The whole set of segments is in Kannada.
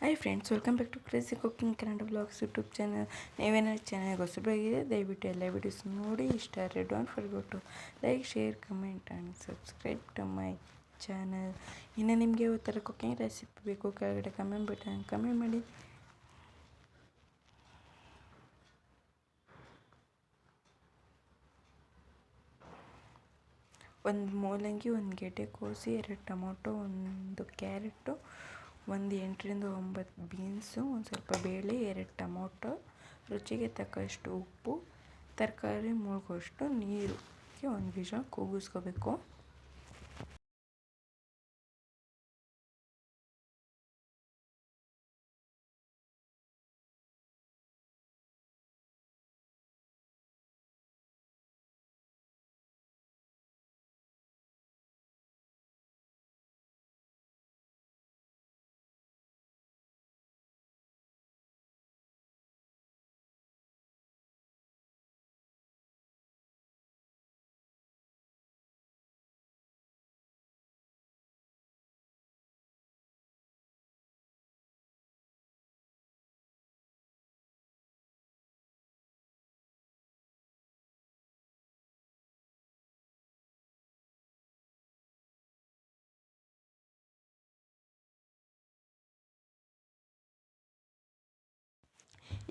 Hi friends welcome back to crazy cooking Kannada blogs YouTube channel ನೀವೇನಾದ್ರು ಚಾನಲ್ಗೆ ಹೊಸಬಾಗಿದೆ ದಯವಿಟ್ಟು ಎಲ್ಲ ವೀಡಿಯೋಸ್ ನೋಡಿ, ಇಷ್ಟ ಆದರೆ don't forget to like share comment and subscribe to my channel ಇನ್ನು ನಿಮಗೆ ಯಾವ ಥರ ಕುಕಿಂಗ್ ರೆಸಿಪಿ ಬೇಕು, ಕೆಳಗಡೆ ಕಮೆಂಟ್ ಬಟನ್ ಕಮೆಂಟ್ ಮಾಡಿ. ಒಂದು ಮೂಲಂಗಿ, ಒಂದು ಗೆಡ್ಡೆ, ಕೋಸಿ, ಎರಡು ಟೊಮೊಟೊ, ಒಂದು ಕ್ಯಾರೆಟು ಒಂದು ಎಂಟರಿಂದ ಒಂಬತ್ತು ಬೀನ್ಸು, ಒಂದು ಸ್ವಲ್ಪ ಬೇಳೆ, ಎರಡು ಟೊಮೊಟೊ, ರುಚಿಗೆ ತಕ್ಕಷ್ಟು ಉಪ್ಪು, ತರಕಾರಿ ಮುಳುಗುವಷ್ಟು ನೀರಿಗೆ ಒಂದು ಬೀಜ ಕೂಗಿಸ್ಕೋಬೇಕು.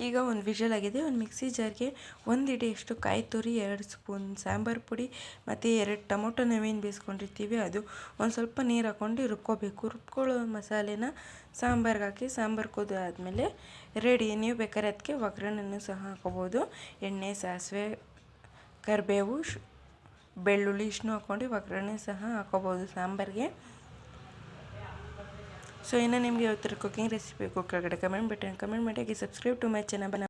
ಈಗ ಒಂದು ವಿಷಲ್ ಆಗಿದೆ. ಒಂದು ಮಿಕ್ಸಿ ಜಾರ್ಗೆ ಒಂದು ಇಡಿಯಷ್ಟು ಕಾಯಿ ತುರಿ, ಎರಡು ಸ್ಪೂನ್ ಸಾಂಬಾರು ಪುಡಿ ಮತ್ತು ಎರಡು ಟೊಮೊಟೊ ನಾವೇನು ಬೇಯಿಸ್ಕೊಂಡಿರ್ತೀವಿ. ಅದು ಒಂದು ಸ್ವಲ್ಪ ನೀರು ಹಾಕ್ಕೊಂಡು ರುಬ್ಕೋಬೇಕು. ರುಬ್ಕೊಳ್ಳೋ ಮಸಾಲೆನ ಸಾಂಬಾರ್ಗೆ ಹಾಕಿ, ಸಾಂಬಾರು ಕುದ್ದು ಆದಮೇಲೆ ರೆಡಿ ನೀವು ಬೇಕಾದ್ರೆ ಅದಕ್ಕೆ ಒಗ್ಗರಣೆನೂ ಸಹ ಹಾಕೋಬೋದು ಎಣ್ಣೆ, ಸಾಸಿವೆ, ಕರಿಬೇವು ಬೆಳ್ಳುಳ್ಳಿ ಇಷ್ಟನ್ನೂ ಹಾಕ್ಕೊಂಡು ಒಗ್ಗರಣೆ ಸಹ ಹಾಕೋಬೋದು ಸಾಂಬಾರಿಗೆ. ಸೊ ಇನ್ನು ನಿಮಗೆ ಯಾವ ಥರ ಕುಕಿಂಗ್ ರೆಸಿಪಿ ಬೇಕು ಕೆಳಗಡೆ ಕಮೆಂಟ್ ಬಟನ್ ಕಮೆಂಟ್ ಮಾಡಿ ಸಬ್ಸ್ಕ್ರೈಬ್ ಟು ಮೈ ಚಾನಲ್